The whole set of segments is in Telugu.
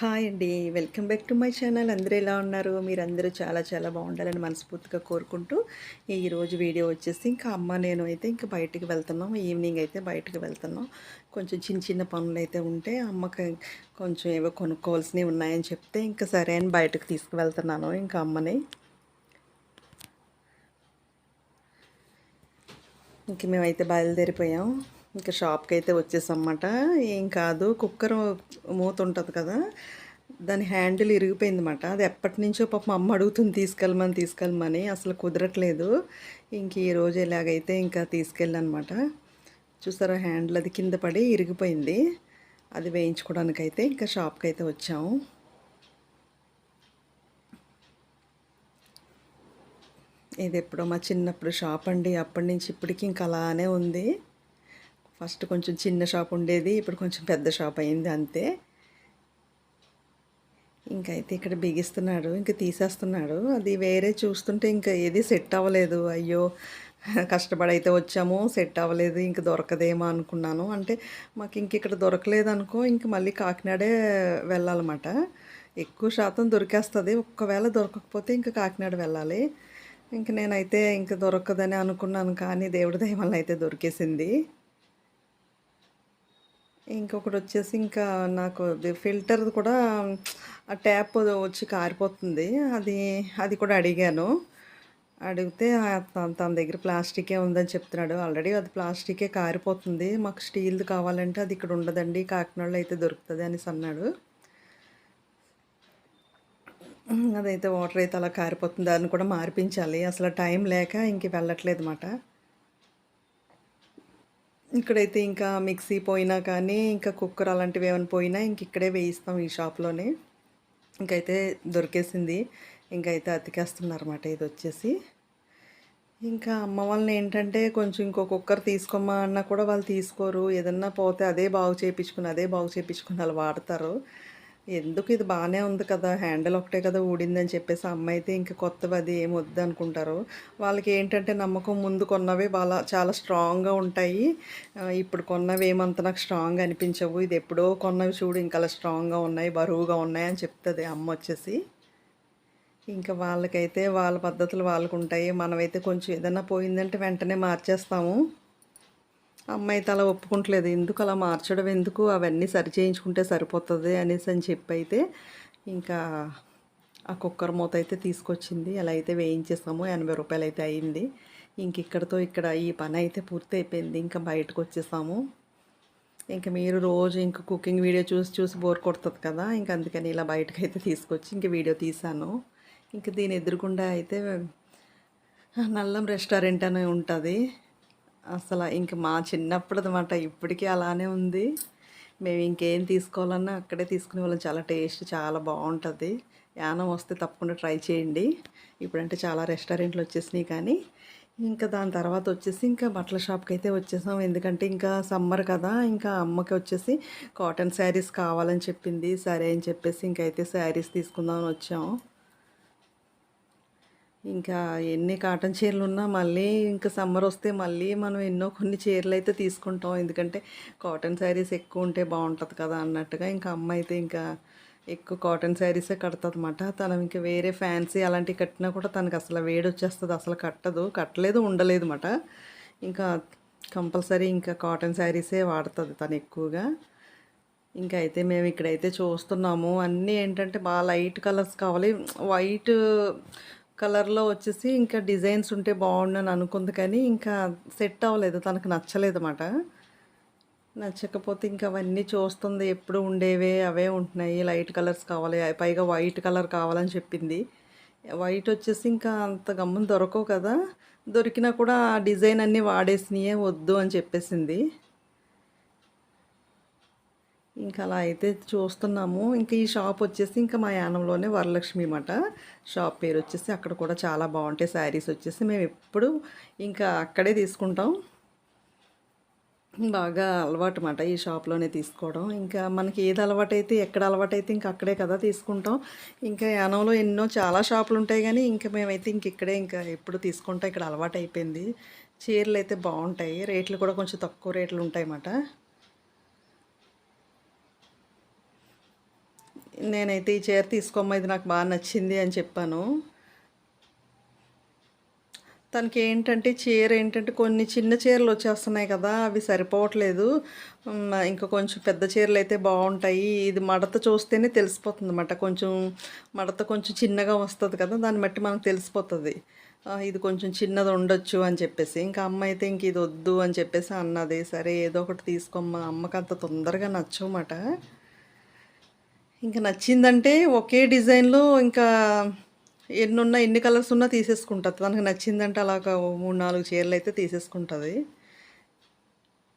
హాయ్ అండి. Welcome back to my channel. అందరూ ఎలా ఉన్నారు? మీరందరూ చాలా చాలా బాగుండాలని మనస్ఫూర్తిగా కోరుకుంటూ ఈరోజు వీడియో వచ్చేసి ఇంకా అమ్మ నేను అయితే ఇంకా బయటికి వెళ్తున్నాం. ఈవినింగ్ అయితే బయటకు వెళ్తున్నాం. కొంచెం చిన్న చిన్న పనులు అయితే ఉంటే అమ్మకి కొంచెం ఏవో కొనుక్కోవాల్సినవి ఉన్నాయని చెప్తే ఇంకా సరే అని బయటకు తీసుకువెళ్తున్నాను ఇంకా అమ్మని. ఇంక మేమైతే బయలుదేరిపోయాం. ఇంకా షాప్కి అయితే వచ్చేసమాట ఏం కాదు కుక్కర్ మూత ఉంటుంది కదా దాని హ్యాండిల్ ఇరిగిపోయిందన్నమాట. అది ఎప్పటి నుంచో పాపం అమ్మ అడుగుతుంది తీసుకెళ్ళమని తీసుకెళ్ళమని. అసలు కుదరట్లేదు. ఇంక ఈరోజు ఎలాగైతే ఇంకా తీసుకెళ్ళనమాట చూసారా హ్యాండిల్ అది కింద పడి ఇరిగిపోయింది. అది వేయించుకోవడానికైతే ఇంకా షాప్కి అయితే వచ్చాము. ఇది ఎప్పుడో మా చిన్నప్పుడు షాప్ అండి. అప్పటి నుంచి ఇప్పటికి ఇంకా అలానే ఉంది. ఫస్ట్ కొంచెం చిన్న షాప్ ఉండేది ఇప్పుడు కొంచెం పెద్ద షాప్ అయింది అంతే. ఇంకైతే ఇక్కడ బిగిస్తున్నాడు ఇంకా తీసేస్తున్నాడు. అది వేరే చూస్తుంటే ఇంకా ఏది సెట్ అవ్వలేదు. అయ్యో కష్టపడి అయితే వచ్చాము సెట్ అవ్వలేదు ఇంక దొరకదేమో అనుకున్నాను. అంటే మాకు ఇంక ఇక్కడ దొరకలేదు అనుకో ఇంక మళ్ళీ కాకినాడే వెళ్ళాలన్నమాట. ఎక్కువ శాతం దొరికేస్తుంది. ఒక్కవేళ దొరకకపోతే ఇంకా కాకినాడ వెళ్ళాలి. ఇంక నేనైతే ఇంక దొరకదని అనుకున్నాను కానీ దేవుడి దయ వల్ల అయితే దొరికేసింది. ఇంకొకటి వచ్చేసి ఇంకా నాకు ఫిల్టర్ కూడా ఆ ట్యాప్ వచ్చి కారిపోతుంది. అది అది కూడా అడిగాను. అడిగితే తన దగ్గర ప్లాస్టికే ఉందని చెప్తున్నాడు. ఆల్రెడీ అది ప్లాస్టికే కారిపోతుంది. మాకు స్టీల్ది కావాలంటే అది ఇక్కడ ఉండదండి. కాకినాడలో అయితే దొరుకుతుంది అనేసి అన్నాడు. అదైతే వాటర్ అయితే అలా కారిపోతుంది. దాన్ని కూడా మార్పించాలి. అసలు టైం లేక ఇంక వెళ్ళట్లేదు అన్నమాట ఇక్కడైతే ఇంకా మిక్సీ పోయినా కానీ ఇంకా కుక్కర్ అలాంటివి ఏమైనా పోయినా ఇంక ఇక్కడే వేయిస్తాం ఈ షాప్లోనే. ఇంకైతే దొరికేసింది. ఇంకైతే అతికేస్తున్నారన్నమాట ఇది వచ్చేసి. ఇంకా అమ్మ వాళ్ళని ఏంటంటే కొంచెం ఇంకో కుక్కర్ తీసుకోమా అన్నా కూడా వాళ్ళు తీసుకోరు. ఏదన్నా పోతే అదే బాగు చేయించుకుని అదే బాగు చేయించుకుని వాళ్ళు వాడతారు. ఎందుకు ఇది బాగానే ఉంది కదా హ్యాండిల్ ఒకటే కదా ఊడిందని చెప్పేసి అమ్మ అయితే ఇంకా కొత్తవి అది ఏం వద్దు అనుకుంటారు. వాళ్ళకి ఏంటంటే నమ్మకం ముందు కొన్నవి బాగా చాలా స్ట్రాంగ్గా ఉంటాయి. ఇప్పుడు కొన్నవి ఏమంత నాకు స్ట్రాంగ్ అనిపించవు. ఇది ఎప్పుడో కొన్నవి చూడు ఇంకా అలా స్ట్రాంగ్గా ఉన్నాయి బరువుగా ఉన్నాయి అని చెప్తుంది అమ్మ వచ్చేసి. ఇంకా వాళ్ళకైతే వాళ్ళ పద్ధతులు వాళ్ళకు ఉంటాయి మనమైతే కొంచెం ఏదైనా పోయిందంటే వెంటనే మార్చేస్తాము. అమ్మాయి అయితే అలా ఒప్పుకుంటలేదు. ఎందుకు అలా మార్చడం? ఎందుకు అవన్నీ సరి చేయించుకుంటే సరిపోతుంది అనేసి అని చెప్పి అయితే ఇంకా ఆ కుక్కర్ మూత అయితే తీసుకొచ్చింది. అలా అయితే వేయించేసాము. ఎనభై రూపాయలు అయితే అయింది. ఇంక ఇక్కడతో ఇక్కడ ఈ పని అయితే పూర్తి అయిపోయింది. ఇంకా బయటకు వచ్చేసాము. ఇంకా మీరు రోజు ఇంక కుకింగ్ వీడియో చూసి చూసి బోర్ కొడుతుంది కదా? ఇంక అందుకని ఇలా బయటకు అయితే తీసుకొచ్చి ఇంక వీడియో తీశాను ఇంక దీని ఎదురుకుండా అయితే నల్లం రెస్టారెంట్ అని ఉంటుంది. అసలు ఇంక మా చిన్నప్పుడు అనమాట ఇప్పటికీ అలానే ఉంది. మేము ఇంకేం తీసుకోవాలన్నా అక్కడే తీసుకునే వాళ్ళం. చాలా టేస్ట్ చాలా బాగుంటుంది. యానం వస్తే తప్పకుండా ట్రై చేయండి. ఇప్పుడంటే చాలా రెస్టారెంట్లు వచ్చేసినాయి కానీ ఇంకా దాని తర్వాత వచ్చేసి ఇంకా బట్టల షాప్కి అయితే వచ్చేసాం. ఎందుకంటే ఇంకా సమ్మర్ కదా ఇంకా అమ్మకి వచ్చేసి కాటన్ శారీస్ కావాలని చెప్పింది. సరే అని చెప్పేసి ఇంకైతే శారీస్ తీసుకుందామని వచ్చాము ఇంకా ఎన్ని కాటన్ చీరలు ఉన్నా మళ్ళీ ఇంకా సమ్మర్ వస్తే మళ్ళీ మనం ఎన్నో కొన్ని చీరలు అయితే తీసుకుంటాం. ఎందుకంటే కాటన్ శారీస్ ఎక్కువ ఉంటే బాగుంటుంది కదా అన్నట్టుగా ఇంకా అమ్మ అయితే ఇంకా ఎక్కువ కాటన్ శారీసే కడుతుంది అనమాట తను ఇంకా వేరే ఫ్యాన్సీ అలాంటివి కట్టినా కూడా తనకు అసలు వేడి వచ్చేస్తుంది అసలు కట్టదు కట్టలేదు ఉండలేదు అనమాట ఇంకా కంపల్సరీ ఇంకా కాటన్ శారీసే వాడుతుంది తను ఎక్కువగా. ఇంకా అయితే మేము ఇక్కడైతే చూస్తున్నాము. అన్నీ ఏంటంటే బాగా లైట్ కలర్స్ కావాలి. వైట్ కలర్లో వచ్చేసి ఇంకా డిజైన్స్ ఉంటే బాగుండని అనుకుంది కానీ ఇంకా సెట్ అవ్వలేదు. తనకు నచ్చలేదు అన్నమాట నచ్చకపోతే ఇంకా అవన్నీ చూస్తుంది. ఎప్పుడు ఉండేవే అవే ఉంటున్నాయి. లైట్ కలర్స్ కావాలి పైగా వైట్ కలర్ కావాలని చెప్పింది. వైట్ వచ్చేసి ఇంకా అంత గమ్మున దొరకవు కదా. దొరికినా కూడా ఆ డిజైన్ అన్నీ వాడేసినాయే వద్దు అని చెప్పేసింది. ఇంకా అలా అయితే చూస్తున్నాము. ఇంకా ఈ షాప్ వచ్చేసి ఇంకా మా యానంలోనే వరలక్ష్మి అన్నమాట. షాప్ పేరు వచ్చేసి అక్కడ కూడా చాలా బాగుంటాయి. శారీస్ వచ్చేసి మేము ఎప్పుడు ఇంకా అక్కడే తీసుకుంటాం. బాగా అలవాటు మాట ఈ షాప్లోనే తీసుకోవడం. ఇంకా మనకి ఏది అలవాటైతే ఎక్కడ అలవాటైతే ఇంకా అక్కడే కదా తీసుకుంటాం. ఇంకా యానంలో ఎన్నో చాలా షాపులు ఉంటాయి కానీ ఇంకా మేమైతే ఇంక ఇక్కడే ఇంకా ఎప్పుడు తీసుకుంటాం. ఇక్కడ అలవాటు అయిపోయింది చీరలు అయితే బాగుంటాయి. రేట్లు కూడా కొంచెం తక్కువ రేట్లు ఉంటాయి అన్నమాట నేనైతే ఈ చీర తీసుకోమ్మా ఇది నాకు బాగా నచ్చింది అని చెప్పాను. తనకి ఏంటంటే చీర ఏంటంటే కొన్ని చిన్న చీరలు వచ్చేస్తున్నాయి కదా అవి సరిపోవట్లేదు. ఇంకా కొంచెం పెద్ద చీరలు అయితే బాగుంటాయి. ఇది మడత చూస్తేనే తెలిసిపోతుంది అన్నమాట కొంచెం మడత కొంచెం చిన్నగా వస్తుంది కదా దాన్ని బట్టి మనకు తెలిసిపోతుంది. ఇది కొంచెం చిన్నది ఉండొచ్చు అని చెప్పేసి. ఇంకా అమ్మ అయితే ఇంక ఇది వద్దు అని చెప్పేసి అన్నది. సరే ఏదో ఒకటి తీసుకోమ్మా. అమ్మకి అంత తొందరగా నచ్చమాట ఇంకా నచ్చిందంటే ఒకే డిజైన్లో ఇంకా ఎన్ని ఉన్నా ఎన్ని కలర్స్ ఉన్నా తీసేసుకుంటుంది. తనకు నచ్చిందంటే అలా ఒక మూడు నాలుగు చీరలు అయితే తీసేసుకుంటుంది.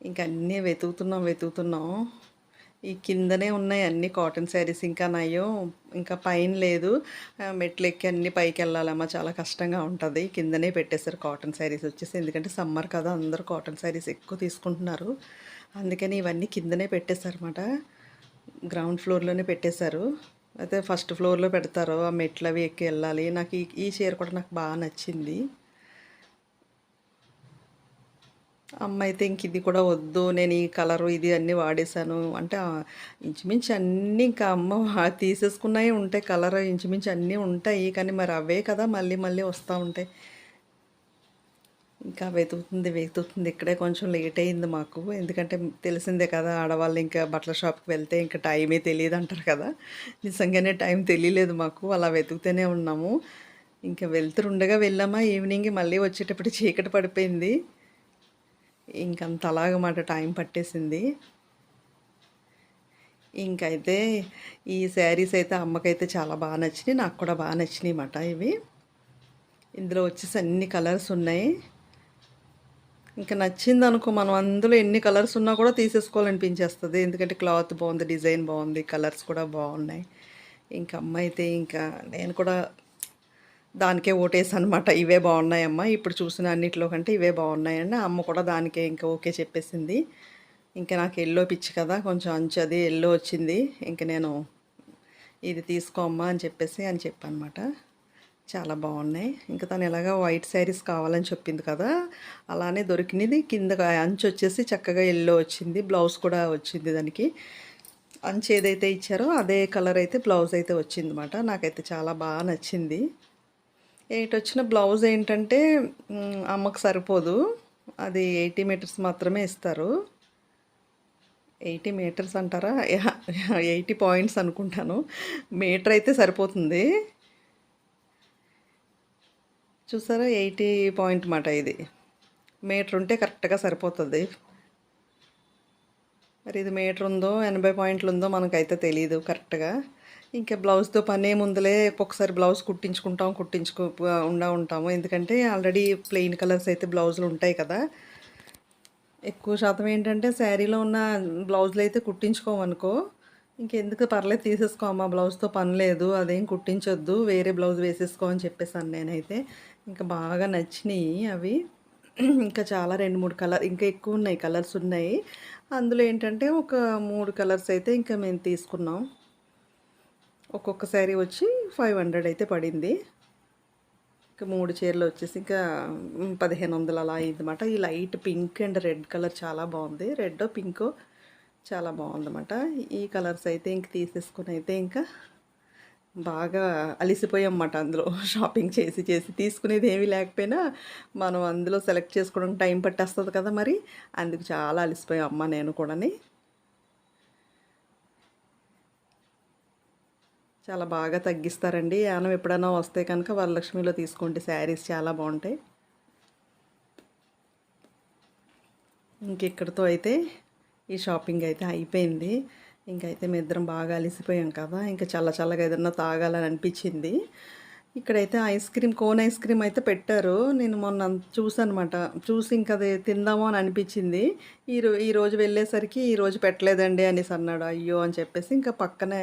ఇంకా అన్నీ వెతుకుతున్నాం వెతుకుతున్నాం. ఈ కిందనే ఉన్నాయి అన్ని కాటన్ శారీస్. ఇంకా నాయో ఇంకా పైన లేదు. మెట్లు ఎక్కి అన్ని పైకి వెళ్ళాలమ్మా. చాలా కష్టంగా ఉంటుంది. కిందనే పెట్టేశారు కాటన్ శారీస్ వచ్చేసి. ఎందుకంటే సమ్మర్ కదా అందరూ కాటన్ శారీస్ ఎక్కువ తీసుకుంటున్నారు. అందుకని ఇవన్నీ కిందనే పెట్టేశారన్నమాట. గ్రౌండ్ ఫ్లోర్లోనే పెట్టేశారు. అయితే ఫస్ట్ ఫ్లోర్లో పెడతారు. ఆ మెట్లు అవి ఎక్కి వెళ్ళాలి. నాకు ఈ ఈ చీర కూడా నాకు బాగా నచ్చింది. అమ్మ అయితే ఇంక ఇది కూడా వద్దు. నేను ఈ కలరు ఇది అన్నీ వాడేశాను. అంటే ఇంచుమించు అన్నీ ఇంకా అమ్మ తీసేసుకున్నాయి ఉంటాయి. కలర్ ఇంచుమించు అన్నీ ఉంటాయి. కానీ మరి అవే కదా మళ్ళీ మళ్ళీ వస్తూ ఉంటాయి. ఇంకా వెతుకుతుంది వెతుకుతుంది. ఇక్కడే కొంచెం లేట్ అయింది మాకు. ఎందుకంటే తెలిసిందే కదా ఆడవాళ్ళు ఇంకా బట్టల షాప్కి వెళ్తే ఇంకా టైమే తెలియదు అంటారు కదా. నిజంగానే టైం తెలియలేదు మాకు. అలా వెతుకుతూనే ఉన్నాము. ఇంకా వెళ్తుండగా వెళ్ళామా? ఈవినింగ్ మళ్ళీ వచ్చేటప్పుడు చీకటి పడిపోయింది. ఇంకంత అలాగమాట టైం పట్టేసింది. ఇంకైతే ఈ శారీస్ అయితే అమ్మకైతే చాలా బాగా నచ్చినాయి. నాకు కూడా బాగా నచ్చినాయి అన్నమాట ఇవి. ఇందులో వచ్చేసి అన్ని కలర్స్ ఉన్నాయి. ఇంకా నచ్చింది అనుకో మనం అందులో ఎన్ని కలర్స్ ఉన్నా కూడా తీసేసుకోవాలనిపించేస్తుంది. ఎందుకంటే క్లాత్ బాగుంది డిజైన్ బాగుంది కలర్స్ కూడా బాగున్నాయి. ఇంకా అమ్మ అయితే ఇంకా నేను కూడా దానికే ఓటేసాను అనమాట ఇవే బాగున్నాయమ్మా ఇప్పుడు చూసిన అన్నిటిలో కంటే ఇవే బాగున్నాయండి అమ్మ కూడా దానికే ఇంకా ఓకే చెప్పేసింది. ఇంకా నాకు ఎల్లో పిచ్చి కదా కొంచెం అంచు అది ఎల్లో వచ్చింది. ఇంక నేను ఇది తీసుకో అమ్మా అని చెప్పేసి అని చెప్పానమాట చాలా బాగున్నాయి. ఇంకా తను ఇలాగా వైట్ శారీస్ కావాలని చెప్పింది కదా అలానే దొరికినది. కింద అంచు వచ్చేసి చక్కగా ఎల్లో వచ్చింది. బ్లౌజ్ కూడా వచ్చింది దానికి. అంచు ఏదైతే ఇచ్చారో అదే కలర్ అయితే బ్లౌజ్ అయితే వచ్చింది అనమాట నాకైతే చాలా బాగా నచ్చింది. ఎయిట్ వచ్చిన బ్లౌజ్ ఏంటంటే అమ్మకు సరిపోదు. అది ఎయిటీ మీటర్స్ మాత్రమే ఇస్తారు. ఎయిటీ మీటర్స్ అంటారా? ఎయిటీ పాయింట్స్ అనుకుంటాను. మీటర్ అయితే సరిపోతుంది. చూసారా? ఎయిటీ పాయింట్ మాట ఇది. మీటర్ ఉంటే కరెక్ట్గా సరిపోతుంది. మరి ఇది మీటర్ ఉందో ఎనభై పాయింట్లు ఉందో మనకైతే తెలియదు కరెక్ట్గా. ఇంకా బ్లౌజ్తో పని ఏముందిలే ఒక్కొక్కసారి బ్లౌజ్ కుట్టించుకుంటాం కుట్టించుకో ఉండా ఉంటాము. ఎందుకంటే ఆల్రెడీ ప్లెయిన్ కలర్స్ అయితే బ్లౌజులు ఉంటాయి కదా. ఎక్కువ శాతం ఏంటంటే శారీలో ఉన్న బ్లౌజులు అయితే కుట్టించుకోమనుకో ఇంకెందుకు పర్లేదు తీసేసుకో అమ్మ బ్లౌజ్తో పని లేదు అదేం కుట్టించొద్దు వేరే బ్లౌజ్ వేసేసుకో అని చెప్పేసాను నేనైతే. ఇంకా బాగా నచ్చినాయి అవి. ఇంకా చాలా రెండు మూడు కలర్ ఇంకా ఎక్కువ ఉన్నాయి కలర్స్ ఉన్నాయి. అందులో ఏంటంటే ఒక మూడు కలర్స్ అయితే ఇంకా మేము తీసుకున్నాం. ఒక్కొక్క శారీ వచ్చి ఫైవ్ హండ్రెడ్ అయితే పడింది. ఇంకా మూడు చీరలు వచ్చేసి ఇంకా పదిహేను వందలు అలా అయిందన్నమాట. ఈ light pink and red colour చాలా బాగుంది. రెడ్ పింక్ చాలా బాగుందన్నమాట. ఈ కలర్స్ అయితే ఇంక తీసేసుకుని అయితే ఇంకా బాగా అలిసిపోయామన్నమాట అందులో. షాపింగ్ చేసి చేసి తీసుకునేది ఏమీ లేకపోయినా మనం అందులో సెలెక్ట్ చేసుకోవడం టైం పట్టేస్తుంది కదా మరి. అందుకు చాలా అలిసిపోయాం అమ్మ నేను కూడాని. చాలా బాగా తగ్గిస్తారండి. యానం ఎప్పుడైనా వస్తే కనుక వరలక్ష్మిలో తీసుకోండి. శారీస్ చాలా బాగుంటాయి. ఇంకెక్కడితో అయితే ఈ షాపింగ్ అయితే అయిపోయింది. ఇంకైతే మేము ఇద్దరం బాగా అలిసిపోయాం కదా. ఇంకా చల్ల చల్లగా ఏదన్నా తాగాలని అనిపించింది. ఇక్కడైతే ice cream cone ice cream అయితే పెట్టారు. నేను మొన్న చూసానమాట. చూసి ఇంకా అది తిందామో అని అనిపించింది. ఈ రో ఈ రోజు వెళ్ళేసరికి ఈ రోజు పెట్టలేదండి అనేసి అన్నాడు. అయ్యో అని చెప్పేసి ఇంకా పక్కనే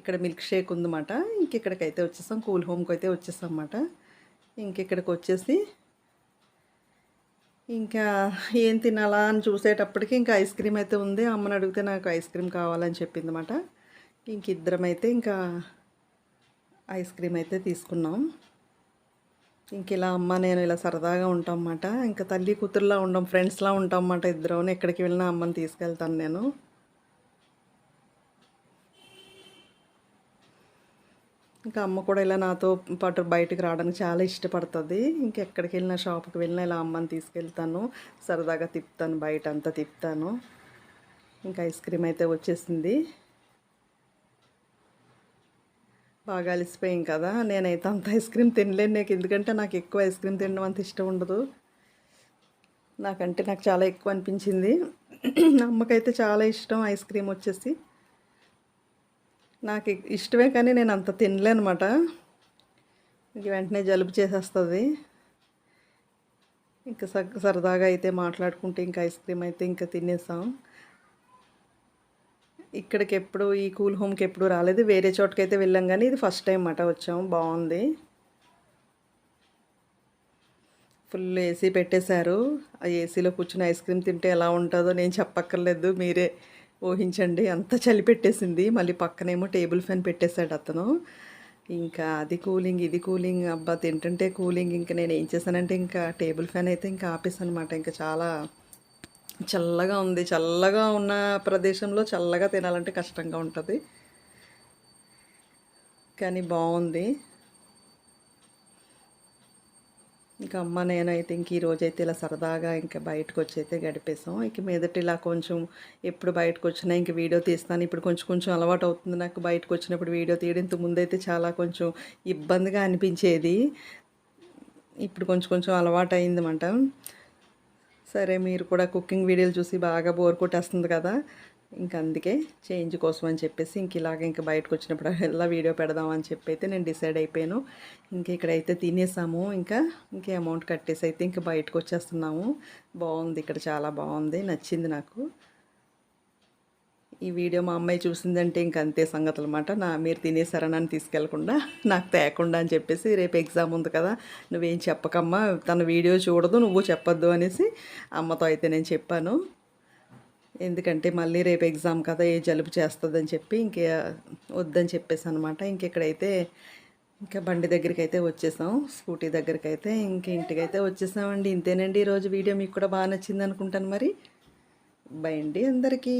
ఇక్కడ మిల్క్ షేక్ ఉందన్నమాట. ఇంక ఇక్కడికైతే వచ్చేసాం. కూల్ హోమ్కి అయితే వచ్చేసాం అన్నమాట. ఇంక ఇక్కడికి వచ్చేసి ఇంకా ఏం తినాలా అని చూసేటప్పటికి ఇంకా ఐస్ క్రీమ్ అయితే ఉంది. అమ్మని అడిగితే నాకు ఐస్ క్రీమ్ కావాలని చెప్పింది అనమాట ఇంక ఇద్దరం అయితే ఇంకా ఐస్ క్రీమ్ అయితే తీసుకున్నాం. ఇంక ఇలా అమ్మ నేను ఇలా సరదాగా ఉంటాం అన్నమాట. ఇంకా తల్లి కూతురులా ఉండం ఫ్రెండ్స్లా ఉంటాం అన్నమాట ఇద్దరం. ఎక్కడికి వెళ్ళినా అమ్మని తీసుకెళ్తాను నేను. ఇంకా అమ్మ కూడా ఇలా నాతో పాటు బయటకు రావడానికి చాలా ఇష్టపడుతుంది. ఇంకెక్కడికి వెళ్ళినా షాప్కి వెళ్ళినా ఇలా అమ్మని తీసుకెళ్తాను. సరదాగా తిప్పుతాను బయట అంతా తిప్పుతాను. ఇంకా ఐస్ క్రీమ్ అయితే వచ్చేసింది. బాగా అలిసిపోయాం కదా. నేనైతే అంత ఐస్ క్రీమ్ తినలేను నాకు. ఎందుకంటే నాకు ఎక్కువ ఐస్ క్రీమ్ తినడం అంత ఇష్టం ఉండదు. నాకంటే నాకు చాలా ఎక్కువ అనిపించింది. అమ్మకైతే చాలా ఇష్టం ఐస్ క్రీమ్ వచ్చేసి. నాకు ఇష్టమే కానీ నేను అంత తినలేనమాట. ఇంక వెంటనే జలుబు చేసేస్తుంది. ఇంకా సరదాగా అయితే మాట్లాడుకుంటే ఇంకా ఐస్ క్రీమ్ అయితే ఇంకా తినేసాం. ఇక్కడికి ఎప్పుడు ఈ కూల్ హోమ్కి ఎప్పుడు రాలేదు. వేరే చోటుకైతే వెళ్ళాం కానీ ఇది ఫస్ట్ టైం మాట వచ్చాం. బాగుంది. ఫుల్ ఏసీ పెట్టేశారు. ఆ ఏసీలో కూర్చుని ఐస్ క్రీమ్ తింటే ఎలా ఉంటుందో నేను చెప్పక్కర్లేదు. మీరే ఊహించండి అంత చలి పెట్టేసింది. మళ్ళీ పక్కనేమో టేబుల్ ఫ్యాన్ పెట్టేశాడు అతను. ఇంకా అది కూలింగ్ ఇది కూలింగ్. అబ్బా తింటుంటే కూలింగ్. ఇంకా నేను ఏం చేశానంటే ఇంకా టేబుల్ ఫ్యాన్ అయితే ఇంకా ఆపేసాను అనమాట ఇంకా చాలా చల్లగా ఉంది. చల్లగా ఉన్న ప్రదేశంలో చల్లగా తినాలంటే కష్టంగా ఉంటుంది. కానీ బాగుంది. ఇంకా అమ్మ నేనైతే ఇంక ఈ రోజైతే ఇలా సరదాగా ఇంకా బయటకు వచ్చి అయితే గడిపేసాం. ఇక మీదట ఇలా కొంచెం ఎప్పుడు బయటకు వచ్చినా ఇంక వీడియో తీస్తాను. ఇప్పుడు కొంచెం కొంచెం అలవాటు అవుతుంది నాకు బయటకు వచ్చినప్పుడు వీడియో తీయడం. ఇంత ముందైతే చాలా కొంచెం ఇబ్బందిగా అనిపించేది. ఇప్పుడు కొంచెం కొంచెం అలవాటు అయిందన్నమాట సరే మీరు కూడా కుకింగ్ వీడియోలు చూసి బాగా బోర్ కొట్టేస్తుంది కదా. ఇంక అందుకే చేంజ్ కోసం అని చెప్పేసి ఇంక ఇలాగ ఇంకా బయటకు వచ్చినప్పుడు ఎలా వీడియో పెడదాం అని చెప్పి అయితే నేను డిసైడ్ అయిపోయాను. ఇంక ఇక్కడైతే తినేసాము. ఇంకా ఇంకే అమౌంట్ కట్టేసి అయితే ఇంకా బయటకు వచ్చేస్తున్నాము. బాగుంది ఇక్కడ చాలా బాగుంది. నచ్చింది నాకు. ఈ వీడియో మా అమ్మాయి చూసిందంటే ఇంక అంతే సంగతులు అనమాట నా మీరు తినేసారని అని తీసుకెళ్ళకుండా నాకు తేకుండా అని చెప్పేసి రేపు ఎగ్జామ్ ఉంది కదా నువ్వేం చెప్పకమ్మా తన వీడియో చూడదు నువ్వు చెప్పొద్దు అనేసి అమ్మతో అయితే నేను చెప్పాను. ఎందుకంటే మళ్ళీ రేపు ఎగ్జామ్ కదా ఏ జలుబు చేస్తుందని చెప్పి ఇంకే వద్దని చెప్పేసి అనమాట ఇంకెక్కడైతే ఇంకా బండి దగ్గరికి అయితే వచ్చేసాం స్కూటీ దగ్గరికి అయితే ఇంక ఇంటికైతే వచ్చేసామండి. ఇంతేనండి ఈరోజు వీడియో మీకు కూడా బాగా నచ్చింది అనుకుంటాను మరి. బై అండి అందరికీ.